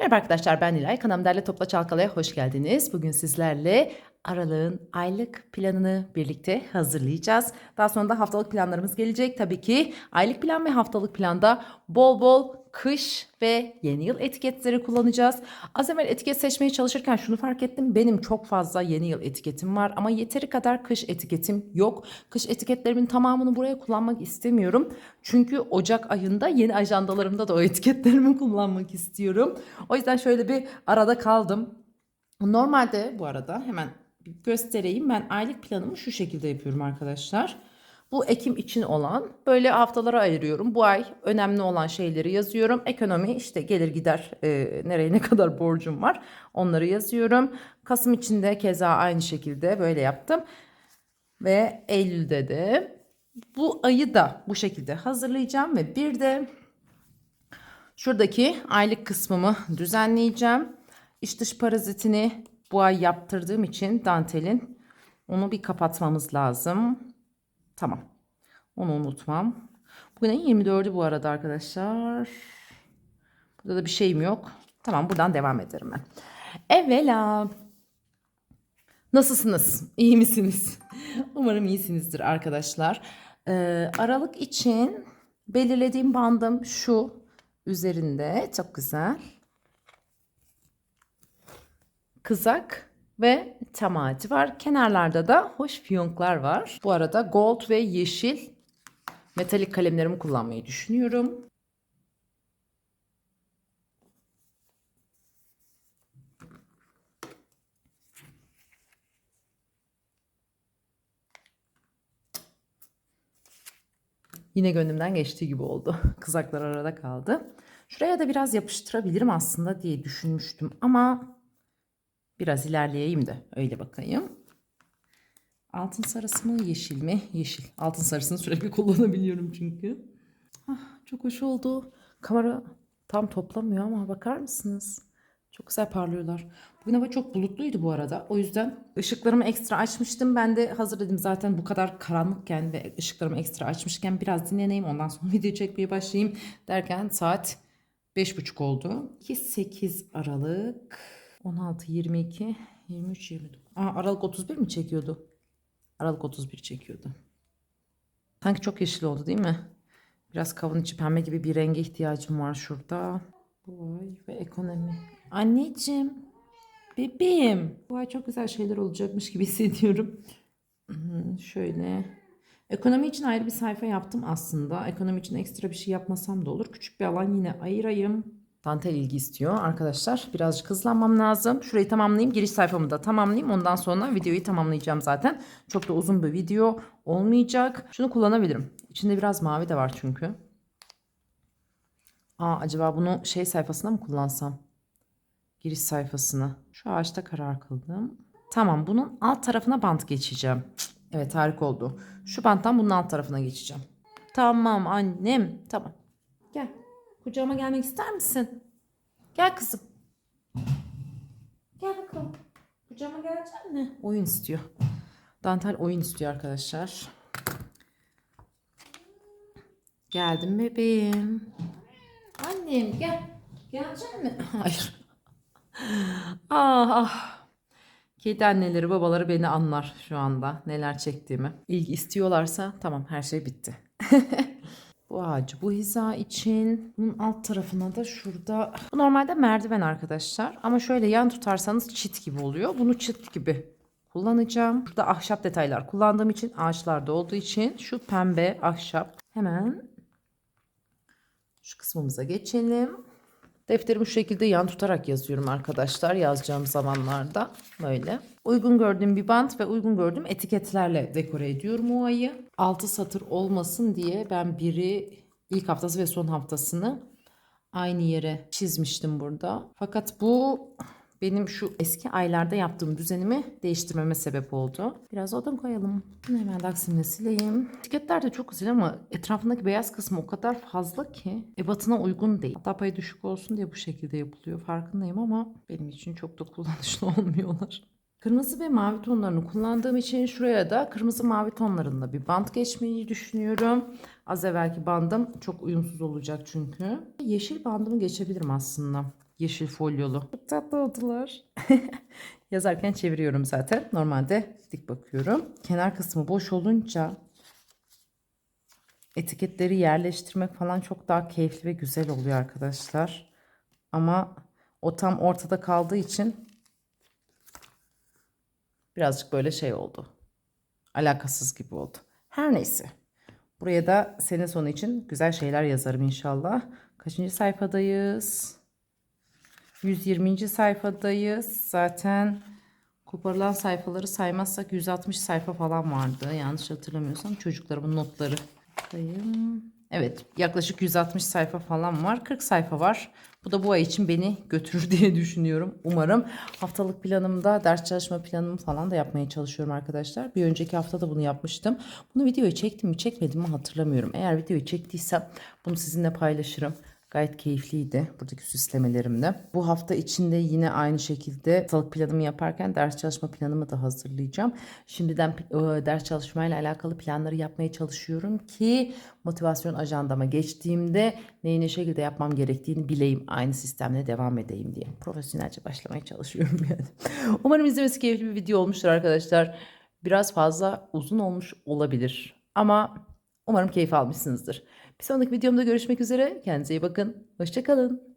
Merhaba arkadaşlar ben Nilay. Kanalım Derle Topla Çalkala'ya hoş geldiniz. Bugün sizlerle Aralık'ın aylık planını birlikte hazırlayacağız. Daha sonra da haftalık planlarımız gelecek. Tabii ki aylık plan ve haftalık planda bol bol kış ve yeni yıl etiketleri kullanacağız. Az evvel etiket seçmeye çalışırken şunu fark ettim. Benim çok fazla yeni yıl etiketim var ama yeteri kadar kış etiketim yok. Kış etiketlerimin tamamını buraya kullanmak istemiyorum. Çünkü Ocak ayında yeni ajandalarımda da o etiketlerimi kullanmak istiyorum. O yüzden şöyle bir arada kaldım. Normalde bu arada hemen göstereyim. Ben aylık planımı şu şekilde yapıyorum arkadaşlar. Bu Ekim için olan böyle haftalara ayırıyorum. Bu ay önemli olan şeyleri yazıyorum. Ekonomi işte gelir gider e, nereye ne kadar borcum var onları yazıyorum. Kasım için de keza aynı şekilde böyle yaptım. Ve Eylül'de de bu ayı da bu şekilde hazırlayacağım ve bir de şuradaki aylık kısmımı düzenleyeceğim. İç dış parazitini bu ay yaptırdığım için dantelin onu bir kapatmamız lazım. Tamam. Onu unutmam. Bugün ayın 24'ü bu arada arkadaşlar. Burada da bir şeyim yok. Tamam buradan devam ederim ben. Evvela. Nasılsınız? İyi misiniz? Umarım iyisinizdir arkadaşlar. Ee, Aralık için belirlediğim bandım şu üzerinde. Çok güzel. Kızak ve tamati var. Kenarlarda da hoş fiyonklar var. Bu arada gold ve yeşil metalik kalemlerimi kullanmayı düşünüyorum. Yine gönlümden geçtiği gibi oldu. Kızaklar arada kaldı. Şuraya da biraz yapıştırabilirim aslında diye düşünmüştüm ama biraz ilerleyeyim de öyle bakayım. Altın sarısı mı yeşil mi? Yeşil. Altın sarısını sürekli kullanabiliyorum çünkü. Ah, çok hoş oldu. Kamera tam toplamıyor ama bakar mısınız? Çok güzel parlıyorlar. Bugün hava çok bulutluydu bu arada. O yüzden ışıklarımı ekstra açmıştım. Ben de hazır dedim zaten bu kadar karanlıkken ve ışıklarımı ekstra açmışken biraz dinleneyim. Ondan sonra video çekmeye başlayayım derken saat 5.30 oldu. 8 Aralık 16, 22, 23, 24. Aa, Aralık 31 mi çekiyordu? Aralık 31 çekiyordu. Sanki çok yeşil oldu değil mi? Biraz kavun içi pembe gibi bir renge ihtiyacım var şurada. Bu ay ve ekonomi. Anneciğim. Bebeğim. Bu ay çok güzel şeyler olacakmış gibi hissediyorum. Hmm, Şöyle. Ekonomi için ayrı bir sayfa yaptım aslında. Ekonomi için ekstra bir şey yapmasam da olur. Küçük bir alan yine ayırayım. Dantel ilgi istiyor arkadaşlar. Birazcık hızlanmam lazım. Şurayı tamamlayayım. Giriş sayfamı da tamamlayayım. Ondan sonra videoyu tamamlayacağım zaten. Çok da uzun bir video olmayacak. Şunu kullanabilirim. İçinde biraz mavi de var çünkü. Aa, acaba bunu şey sayfasına mı kullansam? Giriş sayfasına. Şu ağaçta karar kıldım. Tamam bunun alt tarafına bant geçeceğim. Evet harika oldu. Şu banttan bunun alt tarafına geçeceğim. Tamam annem. Tamam. Gel. Kucağıma gelmek ister misin? Gel kızım. Gel bakalım. Kucağıma gelecek mi? Oyun istiyor. Dantel oyun istiyor arkadaşlar. Geldim bebeğim. Annem gel. Gelecek mi? Hayır. ah ah. Kedi anneleri babaları beni anlar şu anda neler çektiğimi. İlgi istiyorlarsa tamam her şey bitti. bu ağacı bu hiza için bunun alt tarafına da şurada bu normalde merdiven arkadaşlar ama şöyle yan tutarsanız çit gibi oluyor. Bunu çit gibi kullanacağım. Burada ahşap detaylar kullandığım için ağaçlarda olduğu için şu pembe ahşap hemen şu kısmımıza geçelim. Defterimi şu şekilde yan tutarak yazıyorum arkadaşlar yazacağım zamanlarda böyle. Uygun gördüğüm bir bant ve uygun gördüğüm etiketlerle dekore ediyorum o ayı. 6 satır olmasın diye ben biri ilk haftası ve son haftasını aynı yere çizmiştim burada. Fakat bu benim şu eski aylarda yaptığım düzenimi değiştirmeme sebep oldu. Biraz odun koyalım. Bunu hemen daksimle sileyim. Etiketler de çok güzel ama etrafındaki beyaz kısmı o kadar fazla ki ebatına uygun değil. Hatta payı düşük olsun diye bu şekilde yapılıyor. Farkındayım ama benim için çok da kullanışlı olmuyorlar. Kırmızı ve mavi tonlarını kullandığım için şuraya da kırmızı mavi tonlarında bir bant geçmeyi düşünüyorum. Az evvelki bandım çok uyumsuz olacak çünkü. Yeşil bandımı geçebilirim aslında. Yeşil folyolu. Çok tatlı oldular. Yazarken çeviriyorum zaten. Normalde dik bakıyorum. Kenar kısmı boş olunca etiketleri yerleştirmek falan çok daha keyifli ve güzel oluyor arkadaşlar. Ama o tam ortada kaldığı için birazcık böyle şey oldu. Alakasız gibi oldu. Her neyse. Buraya da sene sonu için güzel şeyler yazarım inşallah. Kaçıncı sayfadayız? 120. sayfadayız. Zaten koparılan sayfaları saymazsak 160 sayfa falan vardı. Yanlış hatırlamıyorsam çocuklarımın notları. Bakayım. Evet yaklaşık 160 sayfa falan var. 40 sayfa var. Bu da bu ay için beni götürür diye düşünüyorum. Umarım haftalık planımda ders çalışma planımı falan da yapmaya çalışıyorum arkadaşlar. Bir önceki hafta da bunu yapmıştım. Bunu videoya çektim mi çekmedim mi hatırlamıyorum. Eğer videoyu çektiysem bunu sizinle paylaşırım. Gayet keyifliydi buradaki süslemelerimde. Bu hafta içinde yine aynı şekilde haftalık planımı yaparken ders çalışma planımı da hazırlayacağım. Şimdiden ders çalışmayla alakalı planları yapmaya çalışıyorum ki motivasyon ajandama geçtiğimde neyi ne şekilde yapmam gerektiğini bileyim. Aynı sistemle devam edeyim diye. Profesyonelce başlamaya çalışıyorum yani. Umarım izlemesi keyifli bir video olmuştur arkadaşlar. Biraz fazla uzun olmuş olabilir. Ama umarım keyif almışsınızdır. Bir sonraki videomda görüşmek üzere. Kendinize iyi bakın. Hoşçakalın.